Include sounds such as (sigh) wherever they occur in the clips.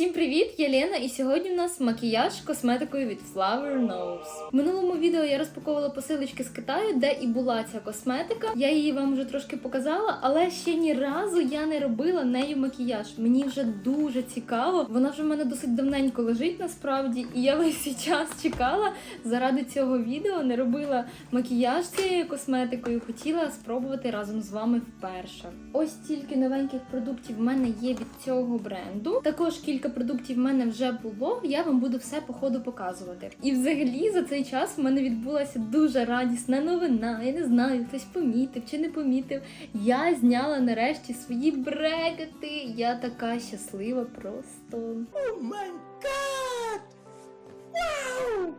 Всім привіт! Я Лена, і сьогодні у нас макіяж косметикою від Flower Nose. В минулому відео я розпаковувала посилочки з Китаю, де і була ця косметика. Я її вам вже трошки показала, але ще ні разу я не робила нею макіяж. Мені вже дуже цікаво. Вона вже в мене досить давненько лежить насправді, і я весь цей час чекала заради цього відео. Не робила макіяж цією косметикою. Хотіла спробувати разом з вами вперше. Ось тільки новеньких продуктів в мене є від цього бренду. Також кілька продуктів в мене вже було. Я вам буду все по ходу показувати. І взагалі за цей час в мене відбулася дуже радісна новина. Я не знаю, хтось помітив чи не помітив. Я зняла нарешті свої брекети. Я така щаслива просто.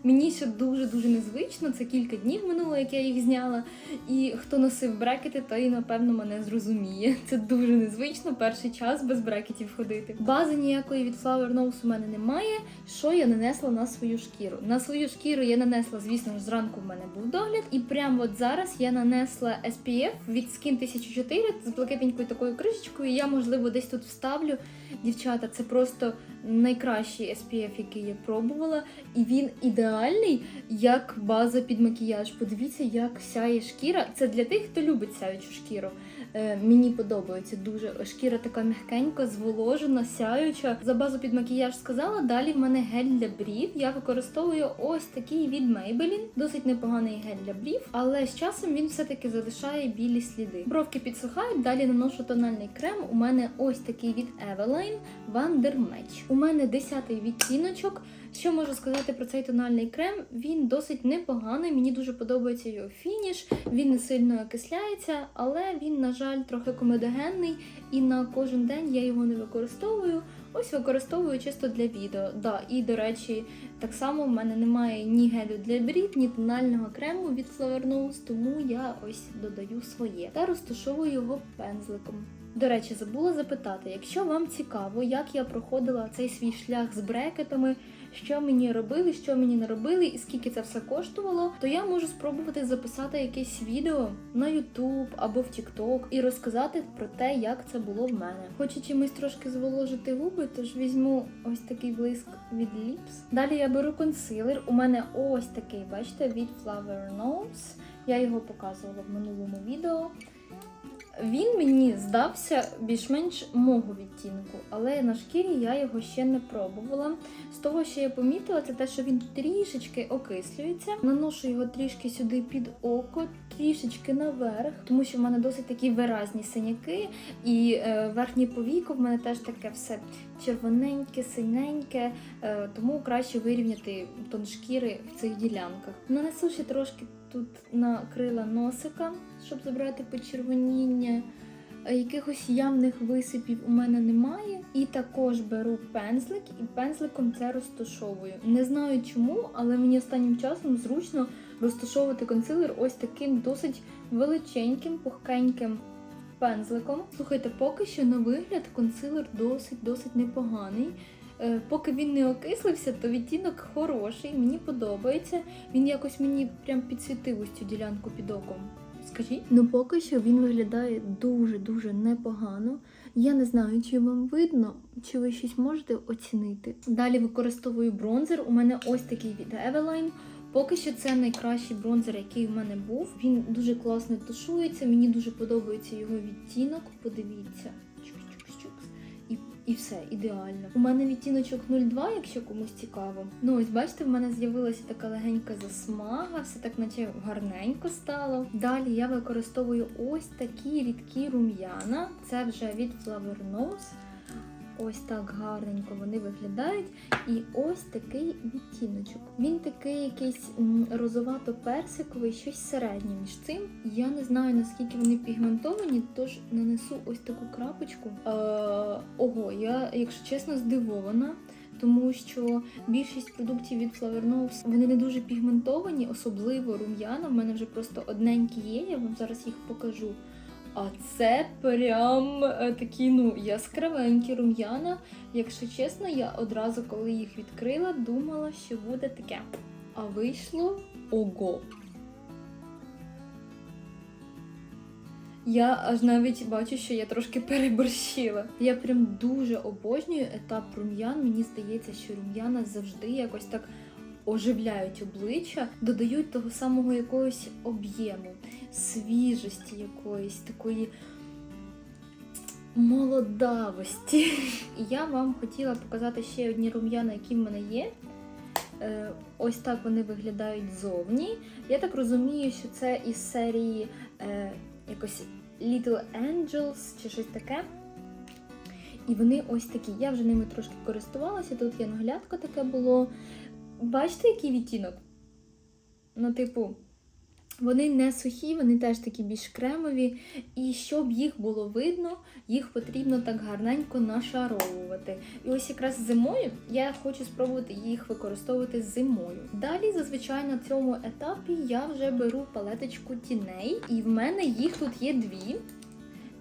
Мені ще дуже-дуже незвично, це кілька днів минуло, як я їх зняла. І хто носив брекети, той, напевно, мене зрозуміє. (laughs) Це дуже незвично, перший час без брекетів ходити. Бази ніякої від Flower Nose у мене немає. Що я нанесла на свою шкіру? На свою шкіру я нанесла, звісно ж, зранку в мене був догляд. І прямо от зараз я нанесла SPF від Skin 1004 з блакитненькою такою кришечкою. Я, можливо, десь тут вставлю. Дівчата, це просто найкращий SPF, який я пробувала. І він ідеальний як база під макіяж. Подивіться, як сяє шкіра. Це для тих, хто любить сяючу шкіру. Е, мені подобається дуже. Шкіра така м'якенька, зволожена, сяюча. За базу під макіяж сказала. Далі в мене гель для брів. Я використовую ось такий від Maybelline. Досить непоганий гель для брів, але з часом він все-таки залишає білі сліди. Бровки підсухають, далі наношу тональний крем. У мене ось такий від Eveline Match. У мене 10-й відтіночок. Що можу сказати про цей тональний крем? Він досить непоганий, мені дуже подобається його фініш. Він не сильно окисляється, але він, на жаль, трохи комедогенний, і на кожен день я його не використовую. Ось використовую чисто для відео. Да, і до речі, так само в мене немає ні гелю для брів, ні тонального крему від Flower Nose, тому я ось додаю своє та розташовую його пензликом. До речі, забула запитати, якщо вам цікаво, як я проходила цей свій шлях з брекетами, що мені робили, що мені не робили, і скільки це все коштувало, то я можу спробувати записати якесь відео на YouTube або в TikTok і розказати про те, як це було в мене. Хочу чимось трошки зволожити губи, тож візьму ось такий блиск від Lips. Далі я беру консилер. У мене ось такий, бачите, від Flower Nose. Я його показувала в минулому відео. Він мені здався більш-менш мого відтінку, але на шкірі я його ще не пробувала. З того, що я помітила, це те, що він трішечки окислюється. Наношу його трішки сюди під око, трішечки наверх, тому що в мене досить такі виразні синяки, і е, верхнє повіко в мене теж таке все червоненьке, синеньке, е, тому краще вирівняти тон шкіри в цих ділянках. Нанесу ще трошки тут на крила носика, щоб забрати почервоніння. Е, Якихось явних висипів у мене немає. І також беру пензлик і пензликом це розташовую. Не знаю чому, але мені останнім часом зручно розташовувати консилер ось таким досить величеньким, пухкеньким пензликом. Слухайте, поки що на вигляд консилер досить-досить непоганий. Е, Поки він не окислився, то відтінок хороший, мені подобається. Він якось мені прям підсвітив ось цю ділянку під оком. Скажіть? Ну поки що він виглядає дуже-дуже непогано. Я не знаю, чи вам видно, чи ви щось можете оцінити. Далі використовую бронзер. У мене ось такий від Eveline. Поки що це найкращий бронзер, який в мене був. Він дуже класно тушується, мені дуже подобається його відтінок. Подивіться. І все, ідеально. У мене відтіночок 02, якщо комусь цікаво. Ну ось бачите, в мене з'явилася така легенька засмага, все так наче гарненько стало. Далі я використовую ось такі рідкі рум'яна. Це вже від Flavor Nose. Ось так гарненько вони виглядають. І ось такий відтіночок. Він такий якийсь розовато-персиковий, щось середнє між цим. Я не знаю наскільки вони пігментовані, тож нанесу ось таку крапочку. Е, ого, я, якщо чесно, здивована. Тому що більшість продуктів від Flower Nose, вони не дуже пігментовані, особливо рум'яна. В мене вже просто одненькі є, я вам зараз їх покажу. А це прям е, такі, ну, яскравенькі рум'яна. Якщо чесно, я одразу, коли їх відкрила, думала, що буде таке. А вийшло ого. Я аж навіть бачу, що я трошки переборщила. Я прям дуже обожнюю етап рум'ян. Мені здається, що рум'яна завжди якось так оживляють обличчя, додають того самого якогось об'єму, свіжості якоїсь такої молодавості. І я вам хотіла показати ще одні рум'яна, які в мене є. Е, Ось так вони виглядають зовні. Я так розумію, що це із серії е, якось Little Angels чи щось таке. І вони ось такі. Я вже ними трошки користувалася. Тут є наглядка таке було. Бачите, який відтінок? Ну, типу, вони не сухі, вони теж такі більш кремові. І щоб їх було видно, їх потрібно так гарненько нашаровувати. І ось якраз зимою я хочу спробувати їх використовувати зимою. Далі, зазвичай на цьому етапі я вже беру палеточку тіней, і в мене їх тут є дві.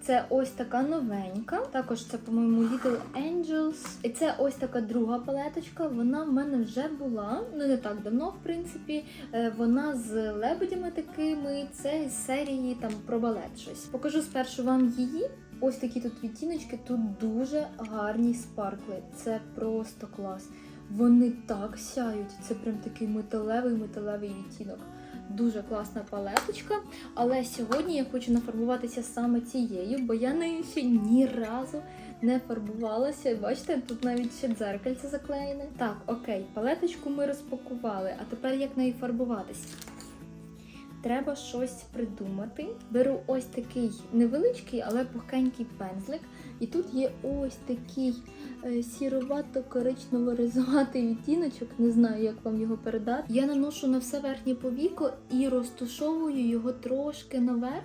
Це ось така новенька. Також це, по-моєму, Little Angels. І це ось така друга палеточка. Вона в мене вже була, ну не так давно, в принципі. Е, Вона з лебедями такими. Це з серії там про балет щось. Покажу спершу вам її. Ось такі тут відтіночки, тут дуже гарні спаркли. Це просто клас. Вони так сяють. Це прям такий металевий металевий відтінок. Дуже класна палеточка. Але сьогодні я хочу нафарбуватися саме цією, бо я нею ще ні разу не фарбувалася. Бачите, тут навіть ще дзеркальце заклеєне. Так, окей, палеточку ми розпакували, а тепер як нею фарбуватися? Треба щось придумати. Беру ось такий невеличкий, але пухкенький пензлик. І тут є ось такий е, сіровато-коричнево-ризуватий відтіночок, не знаю, як вам його передати. Я наношу на все верхнє повіко і розтушовую його трошки наверх,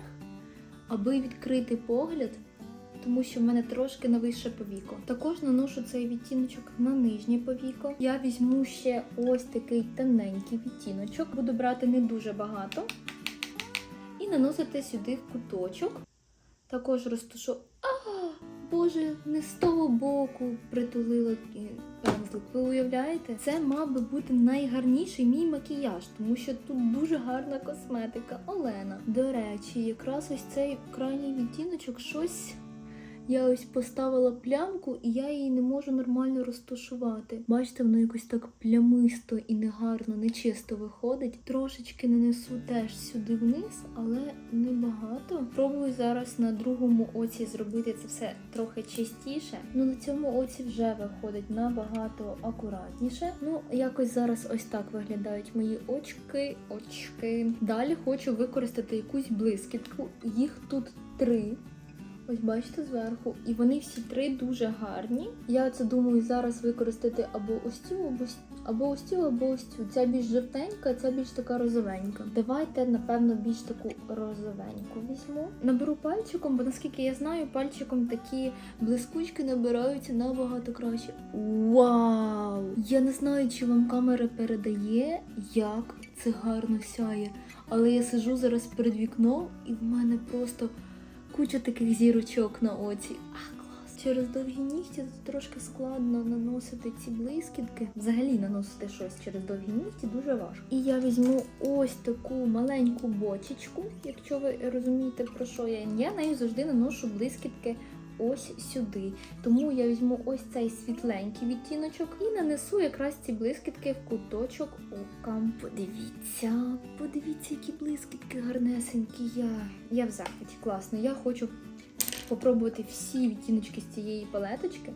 аби відкрити погляд. Тому що в мене трошки навище повіко. Також наношу цей відтіночок на нижнє повіко. Я візьму ще ось такий темненький відтіночок. Буду брати не дуже багато. І наносити сюди куточок. Також розтушу. Боже, не з того боку притулила е, пензлик. Ви уявляєте? Це мав би бути найгарніший мій макіяж, тому що тут дуже гарна косметика. Олена. До речі, якраз ось цей крайній відтіночок щось. Я ось поставила плямку, і я її не можу нормально розташувати. Бачите, воно якось так плямисто і негарно, нечисто виходить. Трошечки нанесу теж сюди вниз, але небагато. Пробую зараз на другому оці зробити це все трохи чистіше. Ну на цьому оці вже виходить набагато акуратніше. Ну, якось зараз ось так виглядають мої очки, очки. Далі хочу використати якусь блискітку. Їх тут три. Ось бачите зверху, і вони всі три дуже гарні. Я це думаю зараз використати або ось цю, або, або ось цю, або ось цю. Ця більш жовтенька, ця більш така розовенька. Давайте, напевно, більш таку розовеньку візьму. Наберу пальчиком, бо наскільки я знаю, пальчиком такі блискучки набираються набагато краще. Вау! Я не знаю, чи вам камера передає, як це гарно сяє. Але я сижу зараз перед вікном, і в мене просто куча таких зірочок на оці. А, клас! Через довгі нігті трошки складно наносити ці блискітки. Взагалі наносити щось через довгі нігті дуже важко. І я візьму ось таку маленьку бочечку, якщо ви розумієте про що я. Я нею завжди наношу блискітки. Ось сюди. Тому я візьму ось цей світленький відтіночок і нанесу якраз ці блискітки в куточок ока. Подивіться, подивіться, які блискітки гарнесенькі. Я, я в захваті, класно. Я хочу попробувати всі відтіночки з цієї палеточки.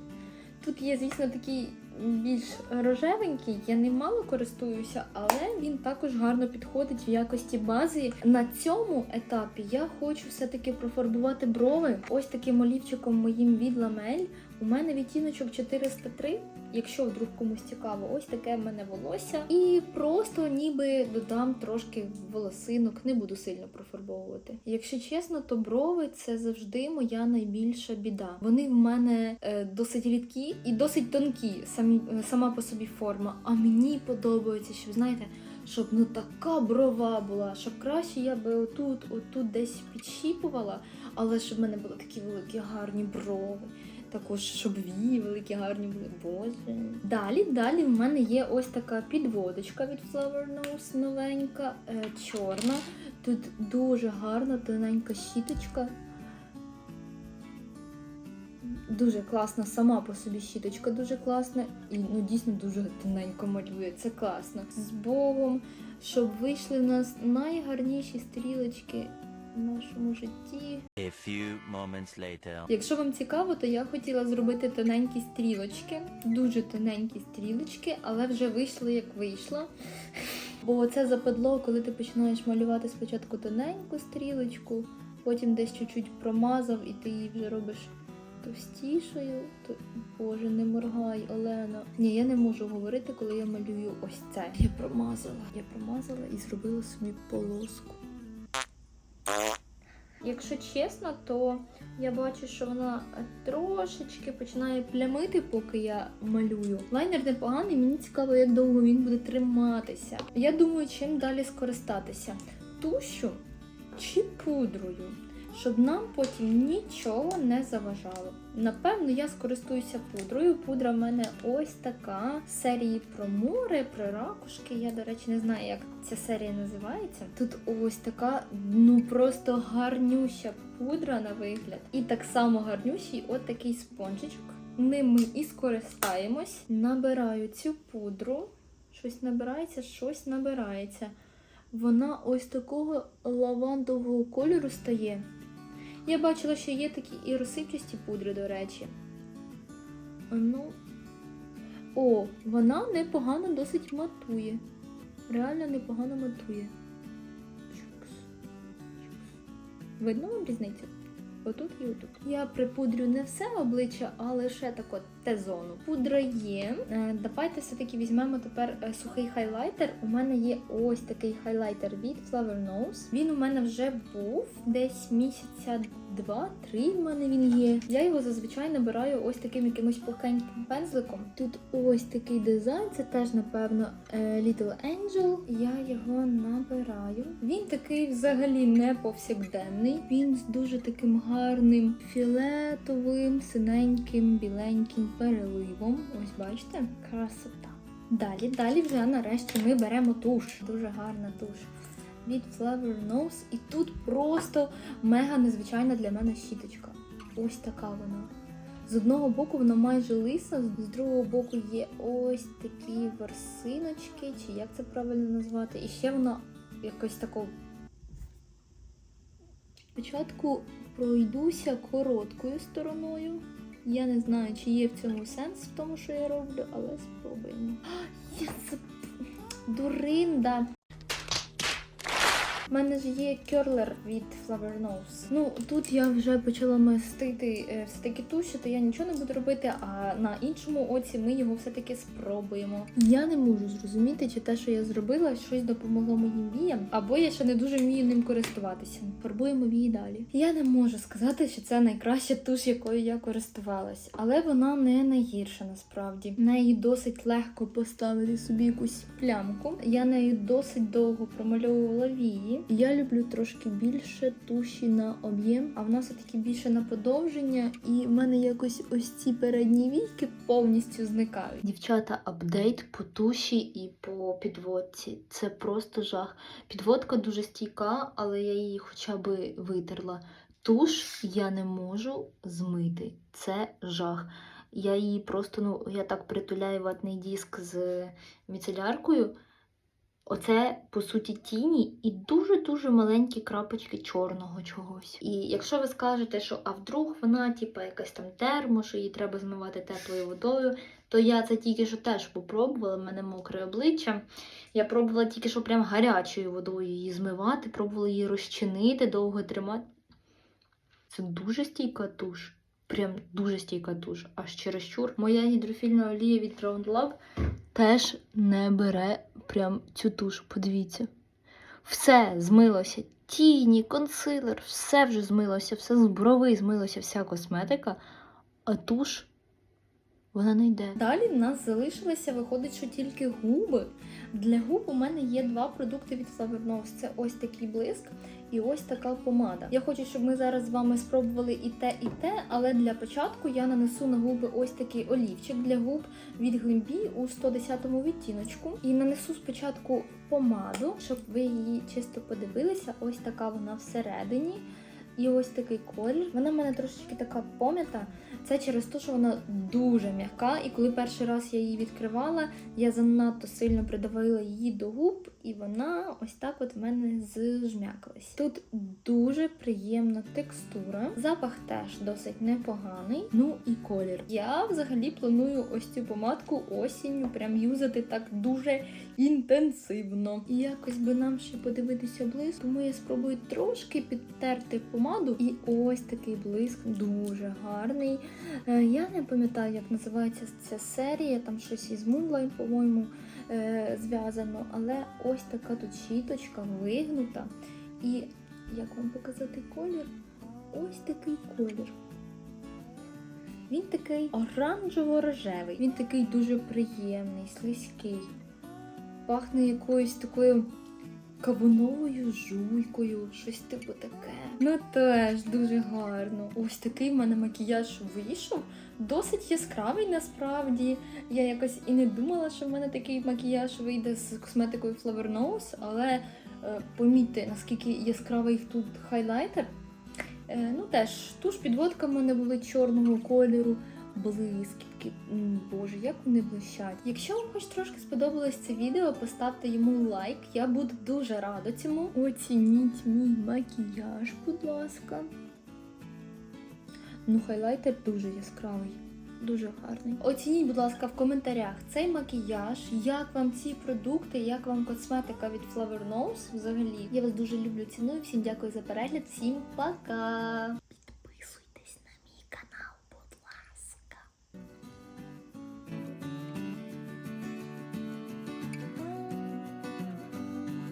Тут є, звісно, такий більш рожевенький, я ним мало користуюся, але він також гарно підходить в якості бази. На цьому етапі я хочу все-таки профарбувати брови ось таким олівчиком моїм від ламель. У мене відтіночок 403. Якщо вдруг комусь цікаво, ось таке в мене волосся. І просто ніби додам трошки волосинок, не буду сильно профарбовувати. Якщо чесно, то брови це завжди моя найбільша біда. Вони в мене е, досить рідкі і досить тонкі, самі, сама по собі форма. А мені подобається, щоб знаєте. Щоб ну така брова була, щоб краще я би отут, отут десь підщіпувала, але щоб в мене були такі великі гарні брови. Також, щоб вії великі, гарні були. Боже. Далі, далі в мене є ось така підводочка від Flower Nose новенька, е, чорна. Тут дуже гарна, тоненька щіточка. Дуже класна, сама по собі щіточка дуже класна і ну, дійсно дуже тоненько малює. Це класно. З Богом, щоб вийшли у нас найгарніші стрілочки в нашому житті. A few moments later. Якщо вам цікаво, то я хотіла зробити тоненькі стрілочки, дуже тоненькі стрілочки, але вже вийшло як вийшло. Бо це западло, коли ти починаєш малювати спочатку тоненьку стрілочку, потім десь чуть-чуть промазав, і ти її вже робиш товстішою. То боже, не моргай, Олена. Ні, я не можу говорити, коли я малюю ось це. Я промазала. Я промазала і зробила собі полоску. Якщо чесно, то я бачу, що вона трошечки починає плямити, поки я малюю. Лайнер непоганий, мені цікаво, як довго він буде триматися. Я думаю, чим далі скористатися. тушю чи пудрою, щоб нам потім нічого не заважало. Напевно, я скористуюся пудрою. Пудра в мене ось така серії про море, про ракушки. Я, до речі, не знаю, як ця серія називається. Тут ось така, ну просто гарнюща пудра на вигляд. І так само гарнющий от такий спонжичок. Ним ми і скористаємось. Набираю цю пудру. Щось набирається, щось набирається. Вона ось такого лавандового кольору стає. Я бачила, що є такі і розсипчасті пудри, до речі. Ну. О, вона непогано досить матує. Реально непогано матує. Чукс. Видно вам різницю? Отут і отут. Я припудрю не все обличчя, а лише так от Т-зону. Пудра є. Е, Давайте все-таки візьмемо тепер е, сухий хайлайтер. У мене є ось такий хайлайтер від Flower Nose. Він у мене вже був десь місяця два-три. в мене він є. Я його зазвичай набираю ось таким якимось пухеньким пензликом. Тут ось такий дизайн, це теж, напевно, е, Little Angel. Я його набираю. Він такий взагалі не повсякденний. Він з дуже таким гарним фіолетовим, синеньким, біленьким переливом. Ось бачите, красота. Далі, далі вже нарешті ми беремо туш. Дуже гарна туш. Від Flower Nose. І тут просто мега незвичайна для мене щіточка. Ось така вона. З одного боку вона майже лиса, з другого боку є ось такі ворсиночки, чи як це правильно назвати. І ще вона якось тако. Спочатку пройдуся короткою стороною. Я не знаю, чи є в цьому сенс в тому, що я роблю, але спробуємо. А, Є це дуринда. У мене ж є керлер від Flower Nose. Ну тут я вже почала мастити е, все-таки туші, то я нічого не буду робити, а на іншому оці ми його все-таки спробуємо. Я не можу зрозуміти, чи те, що я зробила, щось допомогло моїм віям, або я ще не дуже вмію ним користуватися. Фарбуємо вії далі. Я не можу сказати, що це найкраща туш, якою я користувалась, але вона не найгірша насправді. Неї досить легко поставити собі якусь плямку. Я нею досить довго промальовувала вії. Я люблю трошки більше туші на об'єм, а в нас все-таки більше на подовження, і в мене якось ось ці передні війки повністю зникають. Дівчата, апдейт по туші і по підводці. Це просто жах. Підводка дуже стійка, але я її хоча б витерла. Туш я не можу змити. Це жах. Я її просто, ну, я так притуляю ватний диск з міцеляркою. Оце, по суті, тіні і дуже-дуже маленькі крапочки чорного чогось. І якщо ви скажете, що а вдруг вона, типа, якась там термо, що її треба змивати теплою водою, то я це тільки що теж попробувала, в мене мокре обличчя. Я пробувала тільки що прям гарячою водою її змивати, пробувала її розчинити, довго тримати. Це дуже стійка туш. Прям дуже стійка туш. Аж чересчур. Моя гідрофільна олія від Ground Lab теж не бере прям цю туш. Подивіться. Все змилося. Тіні, консилер, все вже змилося, все з брови змилося, вся косметика, а туш вона не йде. Далі в нас залишилося, виходить, що тільки губи. Для губ у мене є два продукти від Flower Nose. Це ось такий блиск і ось така помада. Я хочу, щоб ми зараз з вами спробували і те, і те, але для початку я нанесу на губи ось такий олівчик для губ від Глимбі у 110 відтіночку. І нанесу спочатку помаду, щоб ви її чисто подивилися. Ось така вона всередині. І ось такий колір. Вона в мене трошечки така пом'ята. Це через те, що вона дуже м'яка. І коли перший раз я її відкривала, я занадто сильно придавила її до губ, і вона ось так от в мене зжмякалась. Тут дуже приємна текстура, запах теж досить непоганий. Ну і колір. Я взагалі планую ось цю помадку осінню прям юзати так дуже інтенсивно. І якось би нам ще подивитися блиск, тому я спробую трошки підтерти помаду. І ось такий блиск дуже гарний. Е, Я не пам'ятаю, як називається ця серія, там щось із Moonlight, по-моєму, е, зв'язано, але ось така тут щіточка вигнута. І як вам показати колір? Ось такий колір. Він такий оранжево-рожевий. Він такий дуже приємний, слизький. Пахне якоюсь такою кавуновою жуйкою, щось типу таке. Ну теж дуже гарно. Ось такий в мене макіяж вийшов. Досить яскравий насправді. Я якось і не думала, що в мене такий макіяж вийде з косметикою Flower Nose, але е, помітьте, наскільки яскравий тут хайлайтер. Е, ну теж, туш підводка в мене були чорного кольору, блискітки. Боже, як вони блищать. Якщо вам хоч трошки сподобалось це відео, поставте йому лайк. Я буду дуже рада цьому. Оцініть мій макіяж, будь ласка. Ну, хайлайтер дуже яскравий. Дуже гарний. Оцініть, будь ласка, в коментарях цей макіяж, як вам ці продукти, як вам косметика від Flower Nose взагалі. Я вас дуже люблю, ціную. Всім дякую за перегляд, всім пока!